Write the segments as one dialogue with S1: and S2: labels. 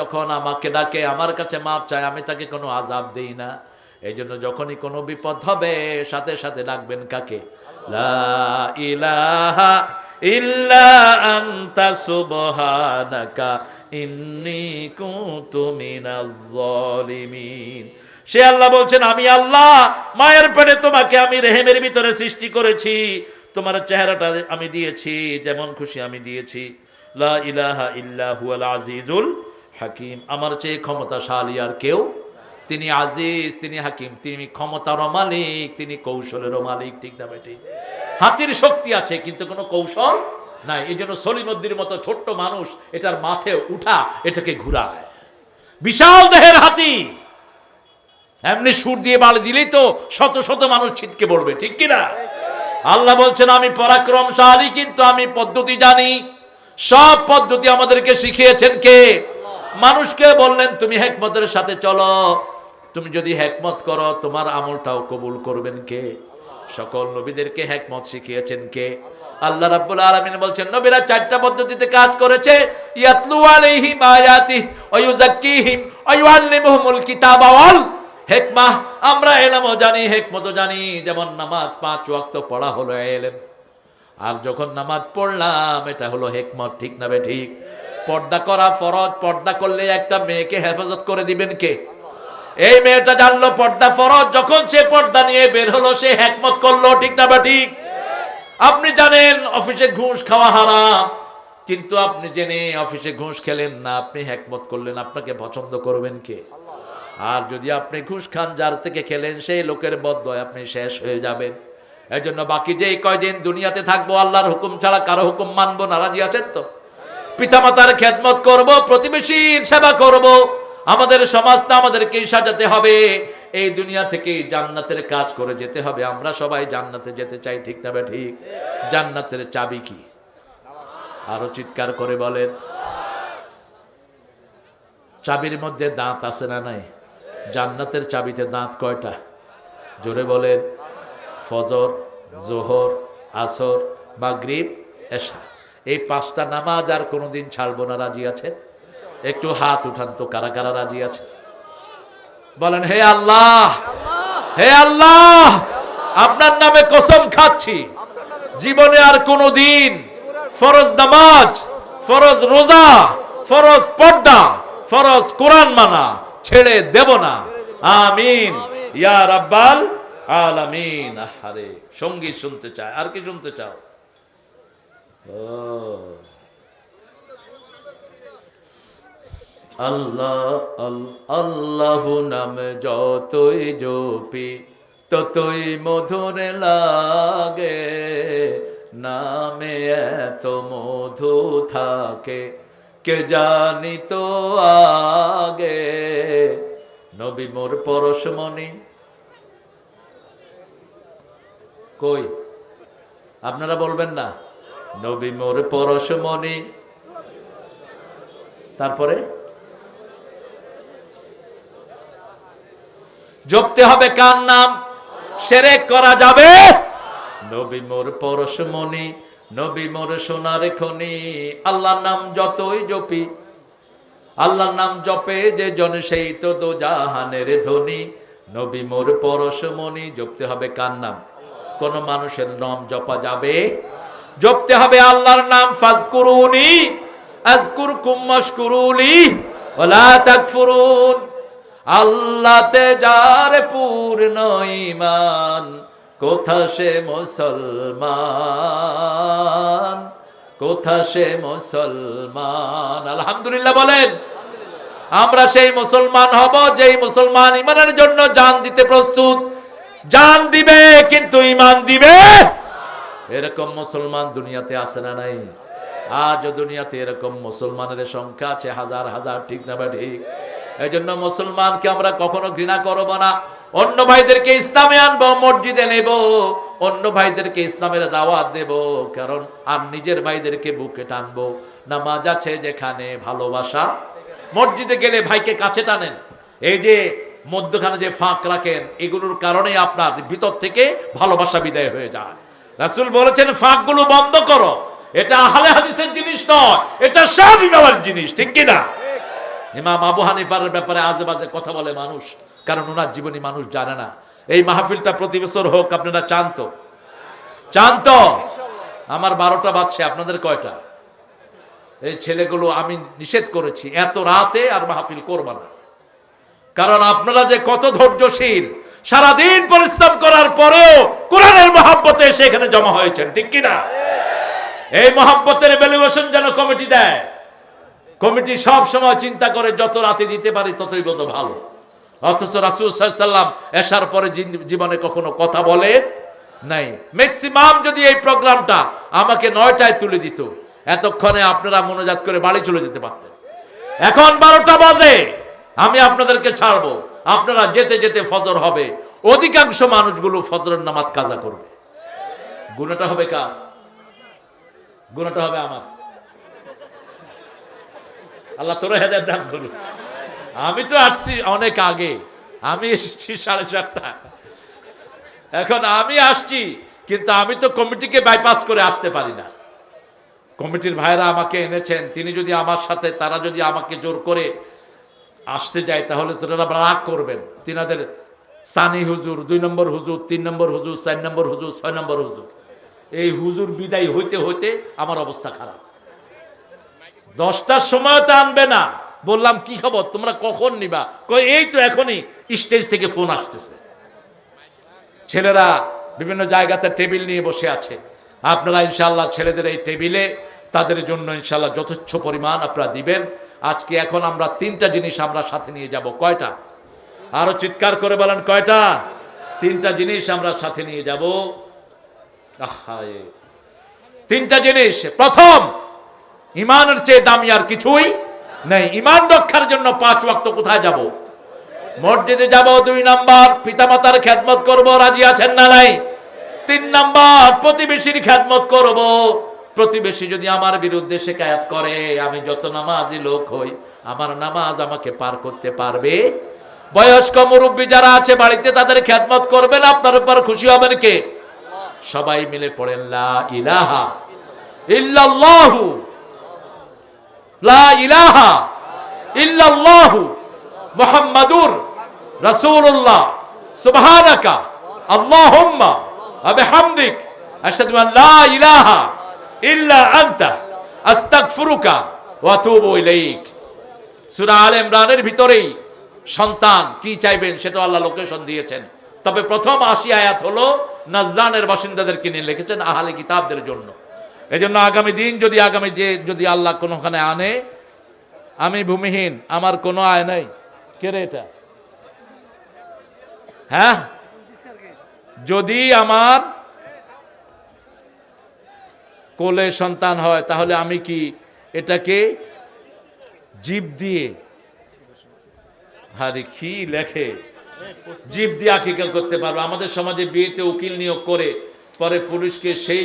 S1: যখন আমাকে ডাকে, আমার কাছে মাপ চায়, আমি তাকে কোনো আজাব দেই না। এই জন্য যখনই কোনো বিপদ হবে, সাথে সাথে ডাকবেন কাকে? সে আল্লাহ বলছেন, আমি আল্লাহ, মায়ের পেটে তোমাকে আমি রেহেমের ভিতরে সৃষ্টি করেছি। তোমার চেহারাটা আমি দিয়েছি, যেমন খুশি আমি দিয়েছি। লা ইলাহা ইল্লা হুয়াল আজিজুল হাকিম, আমার চেয়ে ক্ষমতাশালী আর কেউ? তিনি আজিজ, তিনি হাকিম, তিনি ক্ষমতারও মালিক, তিনি কৌশলেরও মালিক, ঠিক না বেটি? হাতির শক্তি আছে, কিন্তু কোনো কৌশল নাই। এই জন্য সলিমদ্দির মতো ছোট্ট মানুষ এটার মাথে উঠা, এটাকে ঘুরায়। বিশাল দেহের হাতি! এমনি সুর দিয়ে বালি দিলেই তো শত শত মানুষ ছিটকে পড়বে, ঠিক কিনা? আল্লাহ বলছেন, আমি পরাক্রমশালী, কিন্তু আমি পদ্ধতি জানি। সব পদ্ধতি আমাদেরকে শিখিয়েছেন কে? মানুষকে বললেন, তুমি হেকমতের সাথে চলো। তুমি যদি হেকমত করো, তোমার আমলটাও কবুল করবেন কে? সকল নবীদেরকে হেকমত শিখিয়েছেন কে? আল্লাহ রাব্বুল আলামিন বলছেন, নবীরা চারটা পদ্ধতিতে কাজ করেছে। ইয়াতলু আলাইহিম আয়াতি ওয়া ইউযাক্কিহিম ওয়া ইউআল্লিমুহুমুল কিতাবা ওয়াল হেকমা। আমরা এলামও জানি, হেকমতও জানি, যেমন নামাজ পাঁচ ওয়াক্ত পড়া হলো এলেম। আর যখন নামাজ পড়লাম, এটা হলো হেকমত, ঠিক না বে ঠিক? পর্দা করা ফরজ, পর্দা করলে একটা মেয়েকে হেফাজত করে দিবেন কে? এই মেয়েটা জানলো পর্দা ফরজ, যখন সে পর্দা নিয়ে বের হলো, সে হেকমত করল, ঠিক না বা ঠিক? আপনি জানেন, অফিসে ঘুষ খাওয়া হারাম। কিন্তু আপনি জেনে অফিসে ঘুষ খেলেন না, আপনি হেকমত করলেন, আপনাকে পছন্দ করবেন কে? আর যদি আপনি ঘুষ খান, যার থেকে খেলেন, সেই লোকের বদয় আপনি শেষ হয়ে যাবেন। এই জন্য বাকি যে কয়দিন দুনিয়াতে থাকব, আল্লাহর হুকুম ছাড়া কারও হুকুম মানবো না, রাজি আছেন তো? পিতামাতার খেদমত করব, প্রতিবেশীর সেবা করব, আমাদের সমাজটা আমাদেরকে সাজাতে হবে। এই দুনিয়া থেকে জান্নাতের কাজ করে যেতে হবে। আমরা সবাই জান্নাতে যেতে চাই, ঠিক না বে ঠিক? জান্নাতের চাবি কি? আরও চিৎকার করে বলেন। চাবির মধ্যে দাঁত আছে না নাই? জান্নাতের চাবিতে দাঁত কয়টা? জোরে বলেন। ফজর, জোহর, আসর, মাগরিব, এশা। এই পাঁচটা নামাজ আর কোনোদিন ছাড়বো না রাজি আছে? একটু হাত উঠান তো কারা কারা রাজি আছে? বলেন হে আল্লাহ! হে আল্লাহ! আপনার নামে কসম খাচ্ছি। জীবনে আর কোনোদিন ফরজ নামাজ ফরজ রোজা ফরজ পর্দা ফরজ কোরআন মানা ছেড়ে দেব না। আমিন। ইয়া রাব্বাল আলামিন। আহারে সংগীত শুনতে চায়। আর কি শুনতে চাও? আল্লাহ, আল- আল্লাহ নামে যতই জপি, ততই মধুর লাগে। নামে এত মধু থাকে, কে জানি তো আগে। নবী মোর পরশমণি কই? আপনারা বলবেন না? নবী মোর পরশমণি তারপরে? জপতে হবে কার নাম? সেরেক করা যাবে। নবী মোর পরশমণি নবী মোর সোনার খনি। আল্লাহর নাম যতই জপি, আল্লাহর নাম জপে যে জন সেই তো দো জাহানের ধ্বনি নবী মোর পরশমণি জপতে হবে কার নাম? কোন মানুষের নাম জপা যাবে? জপতে হবে আল্লাহর নাম, ফাজকুরুনি, আজকুরকুম মাশকুরুলি, ওয়ালা তাকফুরুন। আল্লাহতে যার পূর্ণ ঈমান, কোথা সে মুসলমান, কোথা সে মুসলমান? আলহামদুলিল্লাহ বলেন। আমরা সেই মুসলমান হব, যেই মুসলমান ইমানের জন্য জান দিতে প্রস্তুত। জান দিবে, কিন্তু ইমান দিবে এরকম মুসলমান দুনিয়াতে আসে না নাই? আজ দুনিয়াতে এরকম মুসলমানের সংখ্যা আছে হাজার হাজার, ঠিক না বা ঠিক? এই জন্য মুসলমানকে আমরা কখনো ঘৃণা করব না। অন্য ভাইদেরকে ইসলামে আনব, মসজিদে নেব। অন্য ভাইদেরকে ইসলামের দাওয়াত দেব, কারণ আর নিজের ভাইদেরকে বুকে টানবো। নামাজ আছে যেখানে ভালোবাসা। মসজিদে গেলে ভাইকে কাছে টানেন। এই যে মধ্যখানে যে ফাঁক রাখেন, এগুলোর কারণে আপনার ভিতর থেকে ভালোবাসা বিদায় হয়ে যায়। রাসুল বলেছেন, ফাঁকগুলো বন্ধ করো। এটা আহলে হাদিসের জিনিস নয়, এটা শাহ জিনিস, ঠিক কিনা? ইমাম আবু হানিফার ব্যাপারে আজে বাজে কথা বলে মানুষ, কারণ ওনার জীবনী মানুষ জানে না। এই মাহফিলটা প্রতি বছর হোক, আপনারা চান তো? চান তো? আমার বারোটা বাজছে, আপনাদের কয়টা? এই ছেলেগুলো আমি নিষেধ করেছি, এত রাতে আর মাহফিল করবা না। কারণ আপনারা যে কত ধৈর্যশীল, সারাদিন পরিশ্রম করার পরেও কোরআনের মহাব্বতে সেখানে জমা হয়েছেন, ঠিক কিনা? এই মহাব্বতের ভ্যালুয়েশন যেন কমিটি দেয় কমিটি সব সময় চিন্তা করে যত রাতে দিতে পারি ততই বোধ ভালো। অথচ রাসুল সাল্লাম এসার পরে জীবনে কখনো কথা বলে নাই। ম্যাক্সিমাম যদি এই প্রোগ্রামটা আমাকে নয়টায় তুলে দিত, এতক্ষণে আপনারা মনোজাত করে বাড়ি চলে যেতে পারতেন। এখন বারোটা বাজে, আমি আপনাদেরকে ছাড়বো। আপনারা যেতে যেতে ফজর হবে। অধিকাংশ মানুষগুলো ফজরের নামাজ কাজা করবে। গুণাটা হবে কার? গুণাটা হবে আমার। আল্লাহ তোর হেদায়ত দান করুন আমি তো আসছি অনেক আগে। আমি এসেছি সাড়ে চারটা এখন আমি আসছি, কিন্তু আমি তো কমিটিকে বাইপাস করে আসতে পারি না। কমিটির ভাইরা আমাকে এনেছেন। তিনি যদি আমার সাথে, তারা যদি আমাকে জোর করে আসতে যায়, তাহলে তারা রাগ করবেন। তিনাদের সানি হুজুর, দুই নম্বর হুজুর, তিন নম্বর হুজুর, চার নম্বর হুজুর, ছয় নম্বর হুজুর। এই হুজুর বিদায় হইতে হইতে আমার অবস্থা খারাপ। দশটার সময় তো আনবে না। বললাম, কি খবর? তোমরা কখন নিবা? এই তো এখনই স্টেজ থেকে ফোন আসতেছে। ছেলেরা বিভিন্ন জায়গাতে টেবিল নিয়ে বসে আছে। আপনারা ইনশাল্লাহ ছেলেদের এই টেবিলে তাদের জন্য ইনশাল্লাহ যথেচ্ছ পরিমাণ আপনারা দিবেন। আজকে এখন আমরা তিনটা জিনিস আমরা সাথে নিয়ে যাব। কয়টা? আরও চিৎকার করে বলেন, কয়টা? তিনটা জিনিস আমরা সাথে নিয়ে যাব। তিনটা জিনিস। প্রথম, ইমানের চেয়ে দামি আর কিছুই নেই। ইমান রক্ষার জন্য পাঁচ ওয়াক্ত কোথায় যাব? মসজিদে যাব দুই নাম্বার, পিতামাতার খেদমত করব, রাজি আছেন না নাই? তিন নাম্বার, প্রতিবেশীর খেদমত করব। প্রতিবেশী যদি আমার বিরুদ্ধে শেখায়াত করে, আমি যত নামাজি লোক হই, আমার নামাজ আমাকে পার করতে পারবে? বয়স্ক মুরব্বী যারা আছে, বাড়িতে তাদের খেদমত করবেন, আপনার উপর খুশি হবেন কে? সবাই মিলে পড়েন, লা ইলাহা ইল্লাল্লাহু, লা ইলাহা ইল্লাল্লাহু মুহাম্মাদুর রাসূলুল্লাহ, সুবহানাকা আল্লাহুম্মা আশহাদু আন লা ইলাহা ইল্লা আনতা, আস্তাগফিরুকা ওয়া আতুবু ইলাইক। সূরা আলে ইমরানের ভিতরেই সন্তান কি চাইবেন সেটা আল্লাহ লোকেশন দিয়েছেন। তবে প্রথম আশি আয়াত হলো নাজরানের বাসিন্দাদেরকে নিয়ে লিখেছেন আহলে কিতাবদের জন্য। এই জন্য আগামী দিন যদি আগামী যে যদি আল্লাহ কোনোখানে আনে, আমি ভূমিহীন, আমার কোনো আয় নাই। কে রে এটা? হ্যাঁ? যদি আমার কোলে সন্তান হয়, তাহলে আমি কি এটাকে জীব দিয়ে? আরে কি লেখে? জীব দিয়ে আকিকাল করতে পারব আমাদের সমাজে বিয়েতে উকিল নিয়োগ করে, পরে পুরুষকে সেই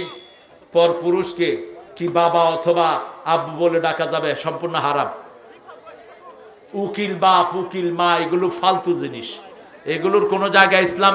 S1: পর পুরুষকে কি বাবা অথবা আব্বু বলে ডাকা যাবে, সম্পূর্ণ হারাম। উকিল, বাপ, উকিল, মা, এগুলো ফালতু জিনিস। এগুলোর কোনো জায়গায় ইসলাম